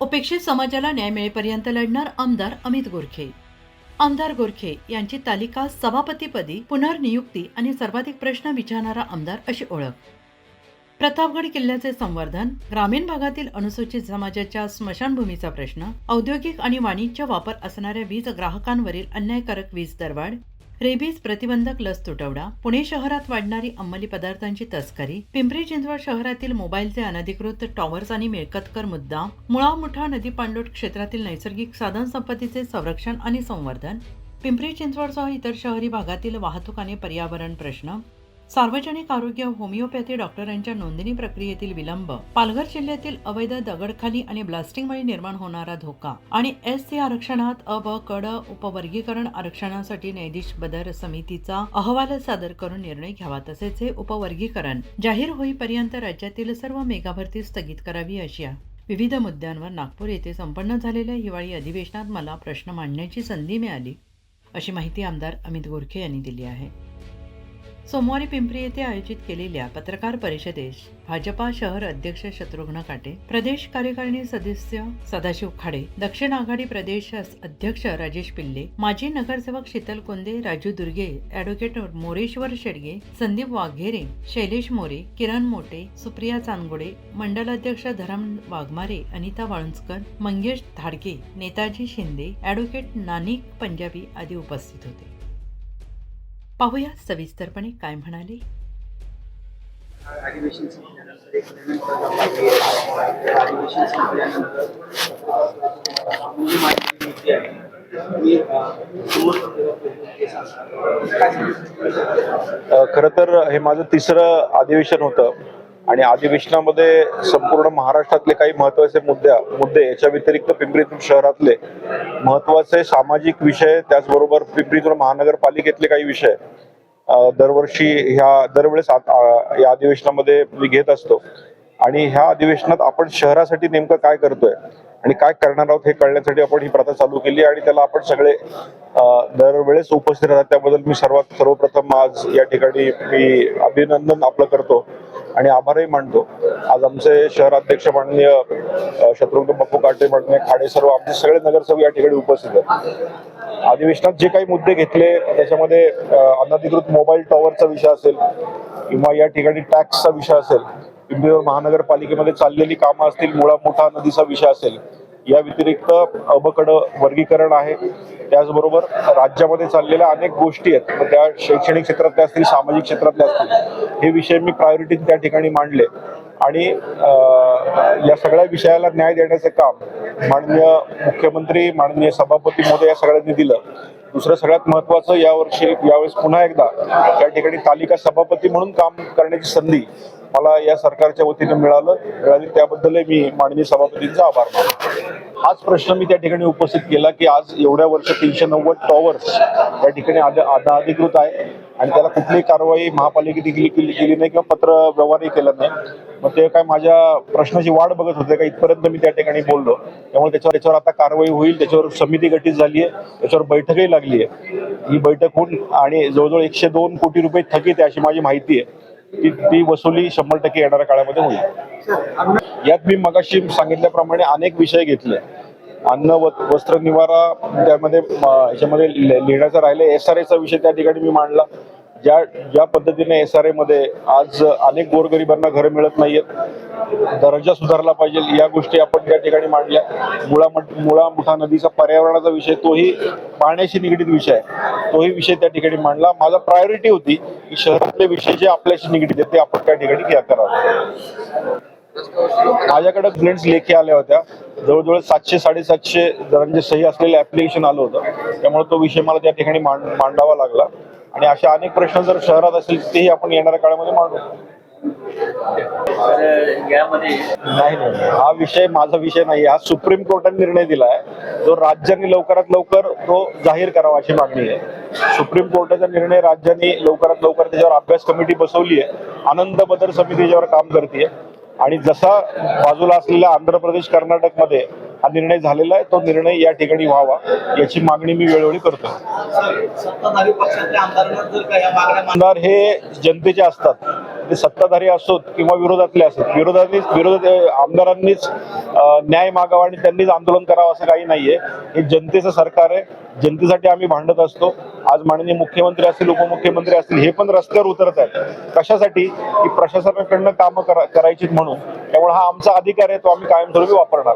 उपेक्षित समाजाला न्याय मिळेपर्यंत लढणार आमदार अमित गोरखे. आमदार गोरखे यांची तालिका सभापतीपदी पुनर्नियुक्ती आणि सर्वाधिक प्रश्न विचारणारा आमदार अशी ओळख. प्रतापगड किल्ल्याचे संवर्धन ग्रामीण भागातील अनुसूचित समाजाच्या स्मशानभूमीचा प्रश्न औद्योगिक आणि वाणिज्य वापर असणाऱ्या वीज ग्राहकांवरील अन्यायकारक वीज दरवाढ रेबीज प्रतिबंधक लस तुटवडा पुणे शहरात वाढणारी अंमली पदार्थांची तस्करी पिंपरी चिंचवड शहरातील मोबाईलचे अनधिकृत टॉवर्स आणि मिळकतकर मुद्दा मुळामुठा नदी पाणलोट क्षेत्रातील नैसर्गिक साधन संपत्तीचे संरक्षण आणि संवर्धन पिंपरी चिंचवडसह इतर शहरी भागातील वाहतूक आणि पर्यावरण प्रश्न सार्वजनिक आरोग्य होमिओपॅथी डॉक्टरांच्या नोंदणी प्रक्रियेतील विलंब पालघर जिल्ह्यातील अवैध दगडखाली आणि ब्लास्टिंगमुळे निर्माण होणारा धोका आणि एस सी आरक्षणात अ ब कड उपवर्गीकरण आरक्षणासाठी न्यायाधीश बदर समितीचा अहवाल सादर करून निर्णय घ्यावा तसेच हे उपवर्गीकरण जाहीर होईपर्यंत राज्यातील सर्व मेगाभरती स्थगित करावी अशी विविध मुद्द्यांवर नागपूर येथे संपन्न झालेल्या हिवाळी अधिवेशनात मला प्रश्न मांडण्याची संधी मिळाली. अशी माहिती आमदार अमित गोरखे यांनी दिली आहे. सोमवारी पिंपरी येथे आयोजित केलेल्या पत्रकार परिषदेस भाजपा शहर अध्यक्ष शत्रुघ्न काटे प्रदेश कार्यकारिणी सदस्य सदाशिव खाडे दक्षिण आघाडी प्रदेश अध्यक्ष राजेश पिल्ले माजी नगरसेवक शीतल कोंदे राजू दुर्गे ॲडव्होकेट मोरेश्वर शेडगे संदीप वाघेरे शैलेश मोरे किरण मोटे सुप्रिया चांदगोडे मंडल अध्यक्ष धरम वाघमारे अनिता वाळुंजकर मंगेश धाडके नेताजी शिंदे ॲडव्होकेट नानिक पंजाबी आदी उपस्थित होते. पाहूया सविस्तरपणे काय म्हणाले. अधिवेशन खरं तर हे माझं तिसरं अधिवेशन होतं. आणि अधिवेशनामध्ये संपूर्ण महाराष्ट्रातले काही महत्त्वाचे मुद्दे मुद्दे याच्या व्यतिरिक्त पिंपरी शहरातले महत्त्वाचे सामाजिक विषय त्याचबरोबर पिंपरी महानगरपालिकेतले काही विषय दरवर्षी ह्या दरवेळेस या अधिवेशनामध्ये मी घेत असतो. आणि ह्या अधिवेशनात आपण शहरासाठी नेमकं काय करतोय आणि काय करणार आहोत हे कळण्यासाठी आपण ही प्रथा चालू केली आणि त्याला आपण सगळे दरवेळेस उपस्थित राहतात. त्याबद्दल मी सर्वात सर्वप्रथम आज या ठिकाणी मी अभिनंदन आपलं करतो. आणि आभारही मानतो. आज आमचे शहराध्यक्ष माननीय शत्रुघ्न बापू काटे माननीय खाडे सर्व आमचे सगळे नगरसेवक या ठिकाणी उपस्थित आहेत. अधिवेशनात जे काही मुद्दे घेतले त्याच्यामध्ये अनधिकृत मोबाईल टॉवरचा विषय असेल किंवा या ठिकाणी टॅक्सचा विषय असेल पिंपरी महानगरपालिकेमध्ये चाललेली कामं असतील मुळा मोठा नदीचा विषय असेल या व्यतिरिक्त अबकड वर्गीकरण आहे. त्याचबरोबर राज्यामध्ये चाललेल्या अनेक गोष्टी आहेत. त्या शैक्षणिक क्षेत्रातल्या असतील सामाजिक क्षेत्रातल्या असतील हे विषय मी प्रायोरिटी त्या ठिकाणी मांडले. आणि या सगळ्या विषयाला न्याय देण्याचं काम माननीय मुख्यमंत्री माननीय सभापती महोदय या सगळ्यांनी दिलं. दुसरं सगळ्यात महत्वाचं यावर्षी यावेळेस पुन्हा एकदा त्या ठिकाणी तालिका सभापती म्हणून काम करण्याची संधी मला या सरकारच्या वतीनं मिळालं. मिळाली त्याबद्दलही मी माननीय सभापतींचा आभार मानतो. हाच प्रश्न मी त्या ठिकाणी उपस्थित केला की आज एवढ्या वर्ष तीनशे नव्वद टॉवर्स त्या ठिकाणी आध- अधिकृत आहे आणि त्याला कुठलीही कारवाई महापालिकेने केली केली केली नाही किंवा पत्र व्यवहारही केलं नाही. मग ते काय माझ्या प्रश्नाची वाट बघत होते का इथपर्यंत मी त्या ठिकाणी बोललो. त्यामुळे त्याच्यावर त्याच्यावर आता कारवाई होईल त्याच्यावर समिती गठीत झाली आहे त्याच्यावर बैठकही लागली आहे. ही बैठक होऊन आणि जवळजवळ एकशे दोन कोटी रुपये थकीत आहे अशी माझी माहिती आहे. ती ती वसुली शंभर टक्के येणाऱ्या काळामध्ये होईल. यात मी मगाशी सांगितल्याप्रमाणे अनेक विषय घेतले. अन्न व वस्त्र निवारा त्यामध्ये याच्यामध्ये लि- लिहिण्याचं राहिलं एस आर एचा विषय त्या ठिकाणी मी मांडला. ज्या ज्या पद्धतीने एस आर ए मध्ये आज अनेक गोरगरिबांना घरं मिळत नाहीयेत दर्जा सुधारला पाहिजे या गोष्टी आपण त्या ठिकाणी मांडल्या मुळा मुळा मुठा नदीचा पर्यावरणाचा विषय तोही पाण्याशी निगडीत विषय आहे तोही विषय त्या ठिकाणी मांडला. माझा प्रायोरिटी होती की शहरातले विषय जे आपल्याशी निगडीत आहेत ते आपण त्या ठिकाणी घ्या करावं. माझ्याकडे फ्रेंड्स लेखी आल्या होत्या. जवळजवळ सातशे साडेसातशे जणांचे सही असलेलं ऍप्लिकेशन आलं होतं. त्यामुळे तो विषय मला त्या ठिकाणी मांड मांडावा लागला. आणि अशा अनेक प्रश्न जर शहरात असतील तेही आपण येणाऱ्या काळामध्ये मांडू. नाही नाही हा विषय माझा विषय नाही हा सुप्रीम कोर्टाने निर्णय दिला आहे जो राज्यांनी लवकरात लवकर तो जाहीर करावा अशी मागणी आहे. सुप्रीम कोर्टाचा निर्णय राज्यांनी लवकरात लवकर त्याच्यावर अभ्यास कमिटी बसवली आहे. आनंद बदर समिती त्याच्यावर काम करते आणि जसा बाजूला असलेल्या आंध्र प्रदेश कर्नाटकमध्ये हा निर्णय झालेला आहे तो निर्णय या ठिकाणी व्हावा याची मागणी मी वेळोवेळी करतो आमदार हे जनतेचे असतात. ते सत्ताधारी असोत किंवा विरोधातले असोत. विरोधातली विरोध आमदारांनीच न्याय मागावा आणि त्यांनीच आंदोलन करावं असं काही नाहीये. हे जनतेचं सरकार आहे. जनतेसाठी आम्ही भांडत असतो. आज माननीय मुख्यमंत्री असतील उपमुख्यमंत्री असतील हे पण रस्त्यावर उतरत आहेत. कशासाठी? की प्रशासनाकडनं कामं करा करायची म्हणून. त्यामुळे हा आमचा अधिकार आहे तो आम्ही कायमस्वरूपी वापरणार.